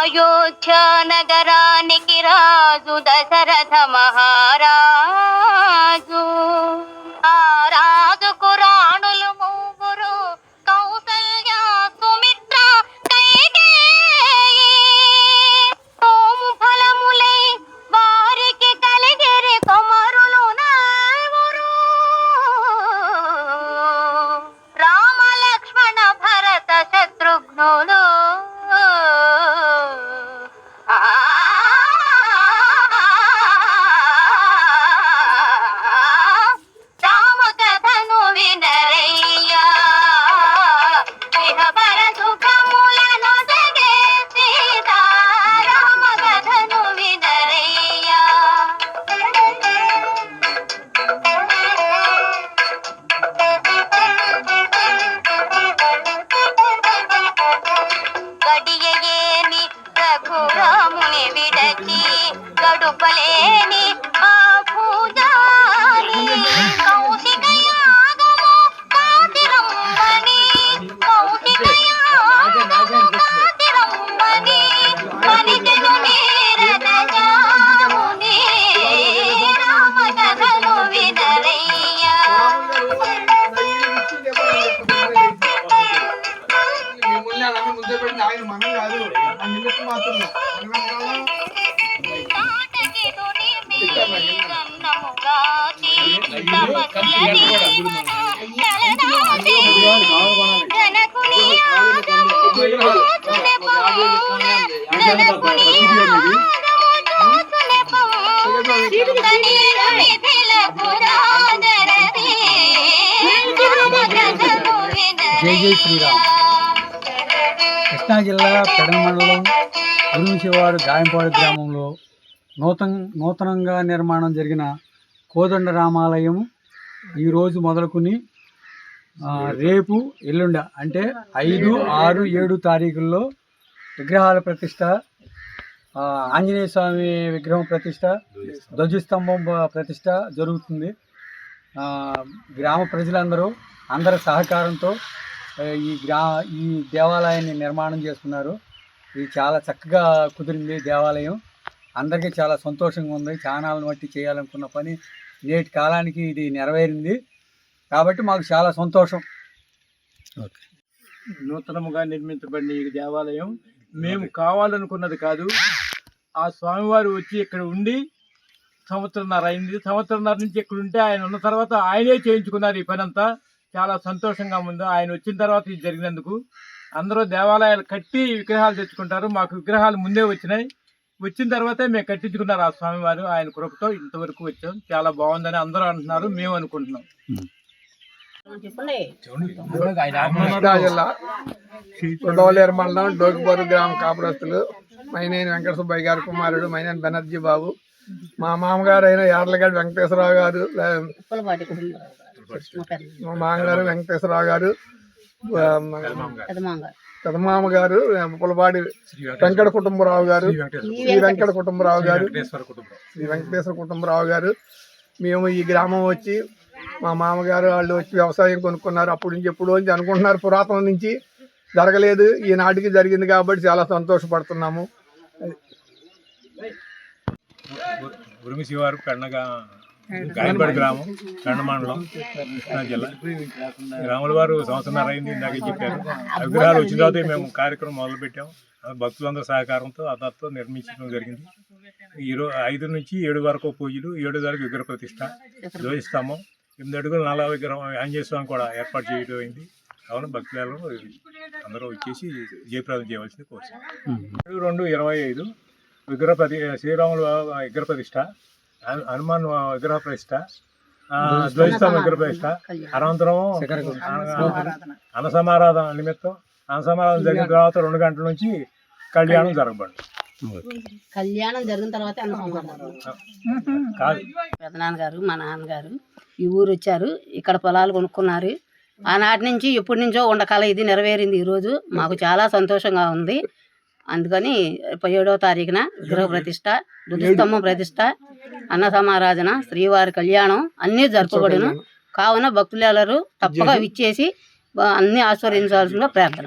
अयोध्या की राजु दशरथ महाराज। మిమ్మల్ని అలా ముందే పెట్టిన ఆయన మనం కాదు ఆ నిమిత్తం మాత్రం మనం కాదు. నాటకి దురిమి కన్నముగాచి సమస్యని తలనాటి జనకుని యాగము చూచునే పమ్ము. జనకుని యాగము చూచునే పమ్ము. కనీరుని పిలపురాదరది. రామకథను జై జై శ్రీరామ్. కృష్ణా జిల్లా పెడన మండలం గురుమిశివారు గాయంపాడు గ్రామంలో నూతన నూతనంగా నిర్మాణం జరిగిన కోదండ రామాలయం ఈరోజు మొదలుకుని రేపు ఎల్లుండ అంటే ఐదు ఆరు ఏడు తారీఖుల్లో విగ్రహాల ప్రతిష్ట ఆంజనేయ స్వామి విగ్రహం ప్రతిష్ట ధ్వజస్తంభం ప్రతిష్ట జరుగుతుంది. గ్రామ ప్రజలందరూ అందరి సహకారంతో ఈ గ్రా ఈ దేవాలయాన్ని నిర్మాణం చేసుకున్నారు. ఇది చాలా చక్కగా కుదిరింది దేవాలయం. అందరికీ చాలా సంతోషంగా ఉంది. చానాలను బట్టి చేయాలనుకున్న పని నేటి కాలానికి ఇది నెరవేరింది. కాబట్టి మాకు చాలా సంతోషం. నూతనముగా నిర్మించబడిన ఈ దేవాలయం మేము కావాలనుకున్నది కాదు. ఆ స్వామివారు వచ్చి ఇక్కడ ఉండి సంవత్సరంన్నర అయింది. సంవత్సరంన్నర నుంచి ఇక్కడ ఉంటే ఆయన ఉన్న తర్వాత ఆయనే చేయించుకున్నారు ఈ పని అంతా చాలా సంతోషంగా ఉంది. ఆయన వచ్చిన తర్వాత ఇది జరిగినందుకు అందరూ దేవాలయాలు కట్టి విగ్రహాలు తెచ్చుకుంటారు. మాకు విగ్రహాలు ముందే వచ్చినాయి. వచ్చిన తర్వాతే మేము కట్టించుకున్నారు ఆ స్వామివారు. ఆయన కృపతో ఇంతవరకు వచ్చాం. చాలా బాగుందని అందరూ అంటున్నారు. మేము అనుకుంటున్నాం. కృష్ణా జిల్లా ఉండవలేరు మండలం డోకిపోరు గ్రామ కాపురస్తులు మైనేని వెంకట సుబ్బయ్య గారు కుమారుడు మైనేని బెనర్జీ బాబు. మా మామగారు అయిన యార్లగడ్డ వెంకటేశ్వరరావు గారు మా మామగారు వెంకటేశ్వరరావు గారు ఆ, పెదమామ గారు పులపాటి వెంకట కుటుంబరావు గారు శ్రీ వెంకట కుటుంబరావు గారు శ్రీ వెంకటేశ్వర కుటుంబరావు. గారు. మేము ఈ గ్రామం వచ్చి మా మామగారు వాళ్ళు వచ్చి వ్యవసాయం కొనుక్కున్నారు. అప్పటి నుంచి ఎప్పుడు నుంచి అనుకుంటున్నారు పురాతనం నుంచి జరగలేదు. ఈనాటికి జరిగింది కాబట్టి చాలా సంతోషపడుతున్నాము. ఉరిమి శివారు పెండగా గాయపడి గ్రామం పెండ మండలం కృష్ణా జిల్లా. గ్రాముల వారు సంవత్సరంన్నర అయింది ఇందాక చెప్పారు. విగ్రహాలు వచ్చిన తర్వాత మేము కార్యక్రమం మొదలుపెట్టాం. ఆ భక్తులందరూ సహకారంతో అతనితో నిర్మించడం జరిగింది. ఈరోజు ఐదు నుంచి ఏడు వరకు పూజలు ఏడు వరకు విగ్రహ ప్రతిష్ట ధ్వజిస్తాము ఎనిమిది అడుగులు నల్ల విగ్రహం ఆంజనేయ స్వామి కూడా ఏర్పాటు చేయడం అయింది. కావున భక్తులు అందరూ వచ్చేసి జయప్రదం చేయవలసింది కోరుతున్నాం. రెండు ఇరవై ఐదు విగ్రహ ప్రతి శ్రీరాముల విగ్రహ ప్రతిష్ట హను- హనుమాన్ విగ్రహ ప్రతిష్ట ధ్వజస్తంభ. విగ్రహ ప్రతిష్ట అనంతరం అన్న సమారాధన నిమిత్తం అన్న సమారాధన జరిగిన తర్వాత రెండు గంటల నుంచి కళ్యాణం జరగబడి. కళ్యాణం జరిగిన తర్వాత పెదనాన్నగారు మా నాన్నగారు ఈ ఊరు వచ్చారు ఇక్కడ పొలాలు కొనుక్కున్నారు. ఆనాటి నుంచి ఎప్పటి నుంచో ఉండకాల ఇది నెరవేరింది ఈరోజు. మాకు చాలా సంతోషంగా ఉంది. అందుకని పదిహేడవ తారీఖున గృహ ప్రతిష్ట రుతుస్తంభం ప్రతిష్ట అన్న సమారాధన శ్రీవారి కళ్యాణం అన్నీ జరపబడును. కావున భక్తులెల్లరూ తప్పక విచ్చేసి అన్ని ఆస్వాదించాల్సిన ప్రార్థన.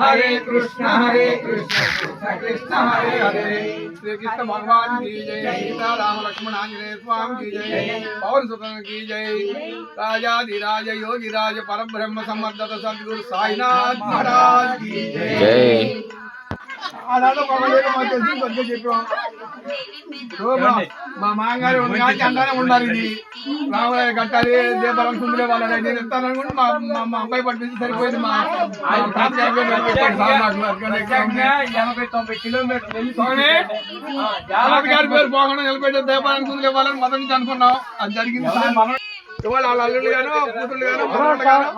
हरे कृष्ण हरे कृष्ण कृष्ण हरे हरे। श्री कृष्ण भगवान की जय सीता राम लक्ष्मण आंजनेय स्वामी की जय पवन सुतन की जय। राजाधिराज योगिराज परम ब्रह्म समर्थ सदगुरु साईनाथ महाराज की जय। మా తెలిసి కొద్దిగా చెప్పాం. ఓ మా- మా మామగారు అంటానే ఉండాలి ఇది. రామయ్య కట్టాలి దీపాలం కుందులే వాళ్ళని నేను ఇస్తాను అనుకుంటే మా మా- అబ్బాయి పట్టించి సరిపోయింది మా. ఎనభై తొంభై కిలోమీటర్లు గారి పేరు పోకుండా నిలబెట్టే దీపాలం కుందులు ఇవ్వాలని మొదటి నుంచి అనుకున్నాం. అది జరిగింది. ఇవాళ వాళ్ళ అల్లుళ్ళు గాను కూతుళ్ళు గాను మనవళ్ళు గాను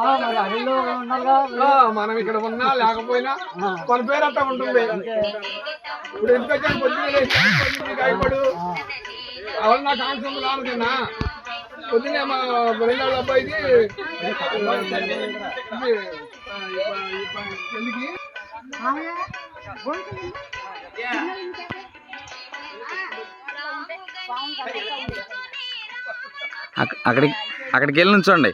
ఆ, మనం ఇక్కడ ఉన్నా లేకపోయినా మన పేరు అట్లా ఉంటుంది. ఇప్పుడు వచ్చాను పొద్దున్న గాయపడు? ఎవరు నా కాన్సెప్ట్ రానుకున్నా పొద్దున్నే మా రెండో అబ్బాయికి పెళ్ళికి అక్కడికి అక్కడికి వెళ్ళి నుంచోండి.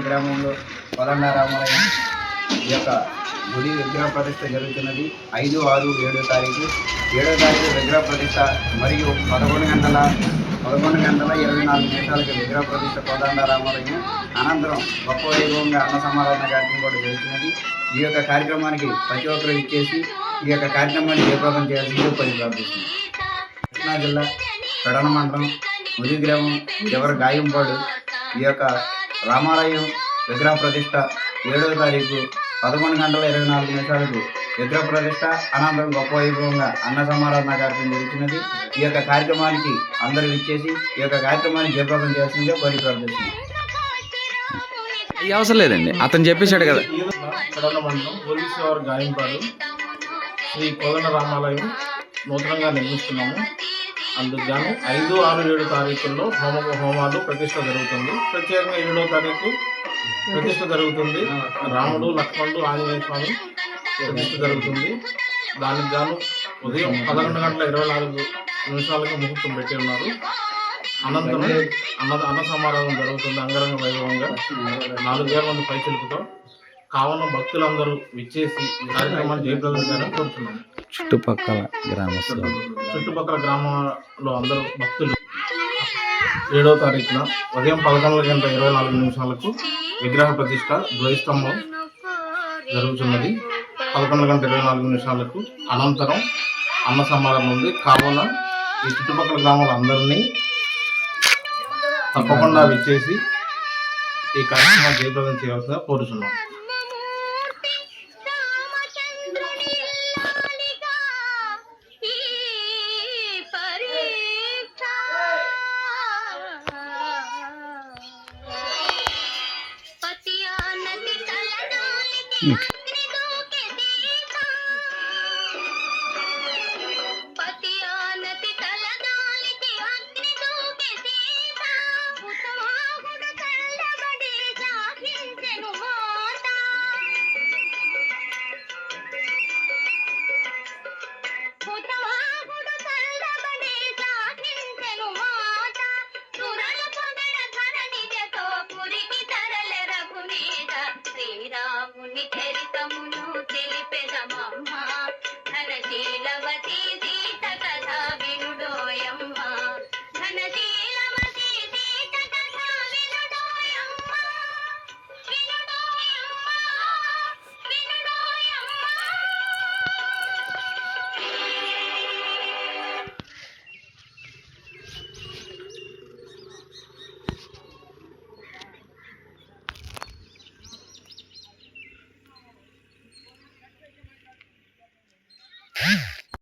గుడి గ్రామంలో పదన్న రామాలయం ఈ యొక్క గుడి విగ్రహ ప్రతిష్ట జరుగుతున్నది. ఐదు ఆరు ఏడో తారీఖు. ఏడో తారీఖు విగ్రహ ప్రతిష్ట మరియు పదకొండు గంటల పదకొండు గంటల ఇరవై నాలుగు నిమిషాలకి విగ్రహ ప్రతిష్ట కోదండరామాలయం అనంతరం గొప్ప వైభవంగా అన్న సమారాధన కార్యక్రమం కూడా జరుగుతున్నది. ఈ యొక్క కార్యక్రమానికి ప్రతి ఒక్కరు ఇచ్చేసి ఈ యొక్క కార్యక్రమాన్ని జయప్రదం చేయాల్సిందిగా పని ప్రార్థిస్తుంది కృష్ణా జిల్లా పెడన మండలం ముది గ్రామం చివరి గాయంపాడు ఈ యొక్క రామాలయం విగ్రహ ప్రతిష్ట ఏడవ తారీఖు పదకొండు గంటల ఇరవై నాలుగు నిమిషాలకు విగ్రహ ప్రతిష్ట అనంతరం గొప్ప వైభవంగా అన్న సమారాధన కార్యక్రమం జరుగుతున్నది ఈ యొక్క కార్యక్రమానికి అందరూ ఇచ్చేసి ఈ యొక్క కార్యక్రమాన్ని జయప్రదం చేస్తుందిగా కోరి ప్రార్థిస్తున్నాం. ఈ అవసరం లేదండి. అతను చెప్పేశాడు కదా. మండలం పోలీసువారు గాయంపాడు శ్రీ కోదండ రామాలయం నూతనంగా నిర్మిస్తున్నాము. అందుకు గాను ఐదు ఆరు ఏడు తారీఖుల్లో హోమ హోమాలు ప్రతిష్ట జరుగుతుంది. ప్రత్యేకంగా ఏడో తారీఖు ప్రతిష్ట జరుగుతుంది. రాముడు లక్ష్మణుడు ఆంజనేయ స్వామి ప్రతిష్ట జరుగుతుంది. దానికి గాను ఉదయం పదకొండు గంటల ఇరవై నాలుగు నిమిషాలకు ముహూర్తం పెట్టి ఉన్నారు. అనంతరం అన్న అన్న సమారోహం జరుగుతుంది అంగరంగ వైభవంగా. నాలుగు వేల మంది పైచలుపుతో కావున భక్తులందరూ విచ్చేసి కార్యక్రమాన్ని జయప్రదం చేయాలని చుట్టుపక్కల గ్రామస్తులు. చుట్టుపక్కల గ్రామంలో అందరూ భక్తులు. ఏడవ తారీఖున ఉదయం పదకొండు గంట ఇరవై నాలుగు నిమిషాలకు విగ్రహ ప్రతిష్ట ద్వైస్తంభం జరుగుతున్నది. పదకొండు గంట ఇరవై నాలుగు నిమిషాలకు అనంతరం అన్న సమారం ఉంది. కావున ఈ చుట్టుపక్కల గ్రామాల అందరినీ తప్పకుండా విచ్చేసి ఈ కార్యక్రమం జయప్రదం చేయాల్సిందిగా కోరుతున్నాం Okay.